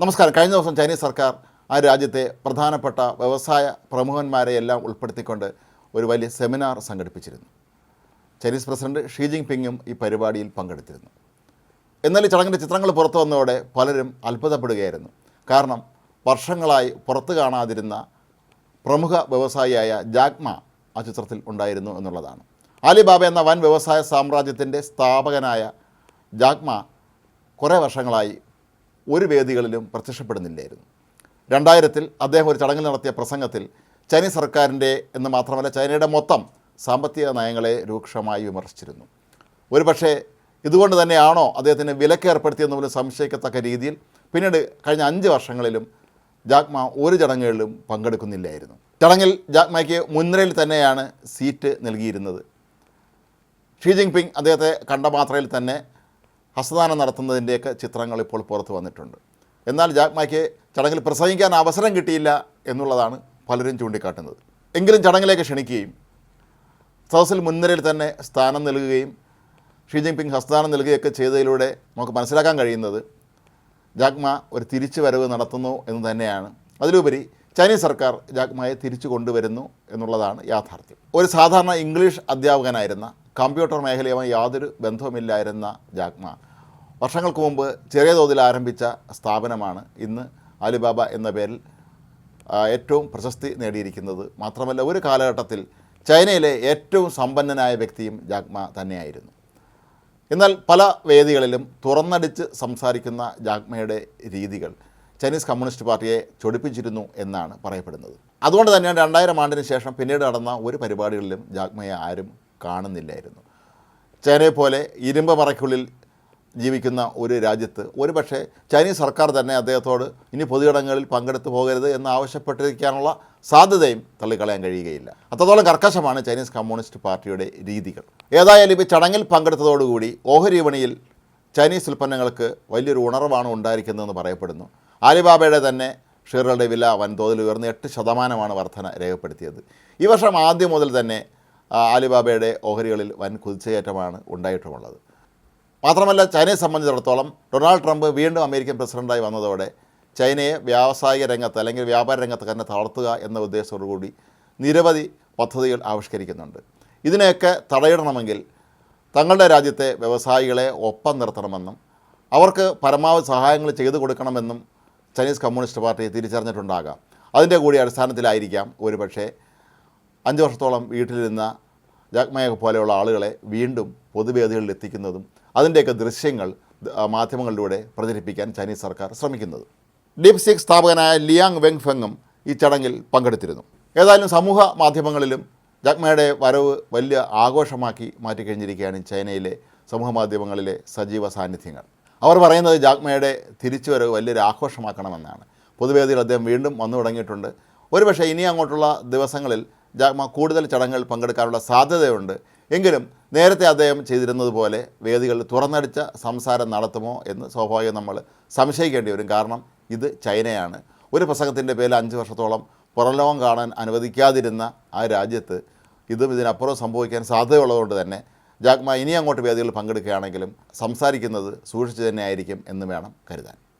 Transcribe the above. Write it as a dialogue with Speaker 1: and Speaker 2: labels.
Speaker 1: നമസ്കാരം. കഴിഞ്ഞ ദിവസം ചൈനീസ് സർക്കാർ ആ രാജ്യത്തെ പ്രധാനപ്പെട്ട വ്യവസായ പ്രമുഖന്മാരെ എല്ലാം ഉൾപ്പെടുത്തിക്കൊണ്ട് ഒരു വലിയ സെമിനാർ സംഘടിപ്പിച്ചിരുന്നു. ചൈനീസ് പ്രസിഡന്റ് ഷീ ജിങ് പിങ്ങും ഈ പരിപാടിയിൽ പങ്കെടുത്തിരുന്നു. എന്നാൽ ഈ ചടങ്ങിന്റെ ചിത്രങ്ങൾ പുറത്തു വന്നതോടെ പലരും അത്ഭുതപ്പെടുകയായിരുന്നു. കാരണം വർഷങ്ങളായി പുറത്തു കാണാതിരുന്ന പ്രമുഖ വ്യവസായിയായ ജാഗ്മ ആ ചിത്രത്തിൽ ഉണ്ടായിരുന്നു എന്നുള്ളതാണ്. ആലിബാബ എന്ന വൻ വ്യവസായ സാമ്രാജ്യത്തിന്റെ സ്ഥാപകനായ ജാഗ്മ കുറേ വർഷങ്ങളായി ഒരു വേദികളിലും പ്രത്യക്ഷപ്പെടുന്നില്ലായിരുന്നു. രണ്ടായിരത്തിൽ അദ്ദേഹം ഒരു ചടങ്ങിൽ നടത്തിയ പ്രസംഗത്തിൽ ചൈനീസ് സർക്കാരിന്റെ എന്ന് മാത്രമല്ല ചൈനയുടെ മൊത്തം സാമ്പത്തിക നയങ്ങളെ രൂക്ഷമായി വിമർശിച്ചിരുന്നു. ഒരുപക്ഷേ ഇതുകൊണ്ട് തന്നെയാണോ അദ്ദേഹത്തിന് വിലക്ക് ഏർപ്പെടുത്തിയെന്ന് പോലും സംശയിക്കത്തക്ക രീതിയിൽ പിന്നീട് കഴിഞ്ഞ അഞ്ച് വർഷങ്ങളിലും ജാക്മ ഒരു ചടങ്ങുകളിലും പങ്കെടുക്കുന്നില്ലായിരുന്നു. ചടങ്ങിൽ ജാക്മയ്ക്ക് മുൻനിരയിൽ തന്നെയാണ് സീറ്റ് നൽകിയിരുന്നത്. ഷീ ജിങ് പിങ് അദ്ദേഹത്തെ കണ്ട മാത്രയിൽ തന്നെ ഹസ്തദാനം നടത്തുന്നതിന്റെയൊക്കെ ചിത്രങ്ങൾ ഇപ്പോൾ പുറത്തു വന്നിട്ടുണ്ട്. എന്നാൽ ജാക്മായ്ക്ക് ചടങ്ങിൽ പ്രസംഗിക്കാൻ അവസരം കിട്ടിയില്ല എന്നുള്ളതാണ് പലരും ചൂണ്ടിക്കാട്ടുന്നത്. എങ്കിലും ചടങ്ങിലേക്ക് ക്ഷണിക്കുകയും സദസ്സിൽ മുൻനിരയിൽ തന്നെ സ്ഥാനം നൽകുകയും ഷീ ജിങ് പിങ് ഹസ്തദാനം നൽകുകയൊക്കെ ചെയ്തതിലൂടെ നമുക്ക് മനസ്സിലാക്കാൻ കഴിയുന്നത് ജാക്മ ഒരു തിരിച്ചു വരവ് നടത്തുന്നു എന്ന് തന്നെയാണ്. അതിലുപരി ചൈനീസ് സർക്കാർ ജാക്മയെ തിരിച്ചു കൊണ്ടുവരുന്നു എന്നുള്ളതാണ് യാഥാർത്ഥ്യം. ഒരു സാധാരണ ഇംഗ്ലീഷ് അധ്യാപകനായിരുന്ന കമ്പ്യൂട്ടർ മേഖലയുമായി യാതൊരു ബന്ധവുമില്ലായിരുന്ന ജാക്മ. വർഷങ്ങൾക്ക് മുമ്പ് ചെറിയ തോതിൽ ആരംഭിച്ച സ്ഥാപനമാണ് ഇന്ന് അലിബാബ എന്ന പേരിൽ ഏറ്റവും പ്രശസ്തി നേടിയിരിക്കുന്നത്. മാത്രമല്ല ഒരു കാലഘട്ടത്തിൽ ചൈനയിലെ ഏറ്റവും സമ്പന്നനായ വ്യക്തിയും ജാക്മ തന്നെയായിരുന്നു. എന്നാൽ പല വേദികളിലും തുറന്നടിച്ച് സംസാരിക്കുന്ന ജാക്മയുടെ രീതികൾ ചൈനീസ് കമ്മ്യൂണിസ്റ്റ് പാർട്ടിയെ ചൊടിപ്പിച്ചിരുന്നു എന്നാണ് പറയപ്പെടുന്നത്. അതുകൊണ്ട് തന്നെയാണ് രണ്ടായിരം ആണ്ടിന് ശേഷം പിന്നീട് നടന്ന ഒരു പരിപാടികളിലും ജാക്മയെ ആരും കാണുന്നില്ലായിരുന്നു. ചൈനയെ പോലെ ഇരുമ്പ് മറയ്ക്കുള്ളിൽ ജീവിക്കുന്ന ഒരു രാജ്യത്ത് ഒരുപക്ഷെ ചൈനീസ് സർക്കാർ തന്നെ അദ്ദേഹത്തോട് ഇനി പൊതുയിടങ്ങളിൽ പങ്കെടുത്തു പോകരുത് എന്ന് ആവശ്യപ്പെട്ടിരിക്കാനുള്ള സാധ്യതയും തള്ളിക്കളയാൻ കഴിയുകയില്ല. അത്രത്തോളം കർക്കശമാണ് ചൈനീസ് കമ്മ്യൂണിസ്റ്റ് പാർട്ടിയുടെ രീതികൾ. ഏതായാലും ഇപ്പോൾ ചടങ്ങിൽ പങ്കെടുത്തതോടുകൂടി ഓഹരി വിപണിയിൽ ചൈനീസ് ഉൽപ്പന്നങ്ങൾക്ക് വലിയൊരു ഉണർവാണ് ഉണ്ടായിരിക്കുന്നതെന്ന് പറയപ്പെടുന്നു. ആലിബാബയുടെ തന്നെ ഷെയറുകളുടെ വില വൻതോതിൽ ഉയർന്ന് എട്ട് ശതമാനമാണ് വർധന രേഖപ്പെടുത്തിയത്. ഈ വർഷം ആദ്യം മുതൽ തന്നെ ആലിബാബയുടെ ഓഹരികളിൽ വൻ കുതിച്ചുകയറ്റമാണ് ഉണ്ടായിട്ടുമുള്ളത്. മാത്രമല്ല ചൈനയെ സംബന്ധിച്ചിടത്തോളം ഡൊണാൾഡ് ട്രംപ് വീണ്ടും അമേരിക്കൻ പ്രസിഡന്റായി വന്നതോടെ ചൈനയെ വ്യാവസായിക രംഗത്ത് അല്ലെങ്കിൽ വ്യാപാര രംഗത്ത് തന്നെ തളർത്തുക എന്ന ഉദ്ദേശത്തോടുകൂടി നിരവധി പദ്ധതികൾ ആവിഷ്കരിക്കുന്നുണ്ട്. ഇതിനെയൊക്കെ തടയിടണമെങ്കിൽ തങ്ങളുടെ രാജ്യത്തെ വ്യവസായികളെ ഒപ്പം നിർത്തണമെന്നും അവർക്ക് പരമാവധി സഹായങ്ങൾ ചെയ്തു കൊടുക്കണമെന്നും ചൈനീസ് കമ്മ്യൂണിസ്റ്റ് പാർട്ടി തിരിച്ചറിഞ്ഞിട്ടുണ്ടാകാം. അതിന്റെ കൂടി അടിസ്ഥാനത്തിലായിരിക്കാം ഒരുപക്ഷേ അഞ്ച് വർഷത്തോളം വീട്ടിലിരുന്ന ജാക്മയെ പോലെയുള്ള ആളുകളെ വീണ്ടും പൊതുവേദികളിൽ എത്തിക്കുന്നതും അതിന്റെയൊക്കെ ദൃശ്യങ്ങൾ മാധ്യമങ്ങളിലൂടെ പ്രചരിപ്പിക്കാൻ ചൈനീസ് സർക്കാർ ശ്രമിക്കുന്നത്. ഡീപ് സിക് സ്ഥാപകനായ ലിയാങ് വെങ് ഫെങ്ങും ഈ ചടങ്ങിൽ പങ്കെടുത്തിരുന്നു. ഏതായാലും സമൂഹ മാധ്യമങ്ങളിലും ജാക്മയുടെ വരവ് വലിയ ആഘോഷമാക്കി മാറ്റിക്കഴിഞ്ഞിരിക്കുകയാണ് ചൈനയിലെ സമൂഹ മാധ്യമങ്ങളിലെ സജീവ സാന്നിധ്യങ്ങൾ. അവർ പറയുന്നത് ജാക്മയുടെ തിരിച്ചുവരവ് വലിയൊരു ആഘോഷമാക്കണമെന്നാണ്. പൊതുവേദിയിൽ അദ്ദേഹം വീണ്ടും വന്നു തുടങ്ങിയിട്ടുണ്ട് ഒരുപക്ഷെ ഇനി അങ്ങോട്ടുള്ള ദിവസങ്ങളിൽ ജാക്മ കൂടുതൽ ചടങ്ങുകൾ പങ്കെടുക്കാനുള്ള സാധ്യതയുണ്ട്. എങ്കിലും നേരത്തെ അദ്ദേഹം ചെയ്തിരുന്നത് പോലെ വേദികളിൽ തുറന്നടിച്ച സംസാരം നടത്തുമോ എന്ന് സ്വാഭാവികം നമ്മൾ സംശയിക്കേണ്ടി വരും. കാരണം ഇത് ചൈനയാണ്. ഒരു പ്രസംഗത്തിന്റെ പേരിൽ അഞ്ച് വർഷത്തോളം പുറലോകം കാണാൻ അനുവദിക്കാതിരുന്ന ആ രാജ്യത്ത് ഇതും ഇതിനപ്പുറം സംഭവിക്കാൻ സാധ്യതയുള്ളതുകൊണ്ട് തന്നെ ജാക്മ ഇനി അങ്ങോട്ട് വേദികളിൽ പങ്കെടുക്കുകയാണെങ്കിലും സംസാരിക്കുന്നത് സൂക്ഷിച്ചു തന്നെയായിരിക്കും എന്ന് വേണം കരുതാൻ.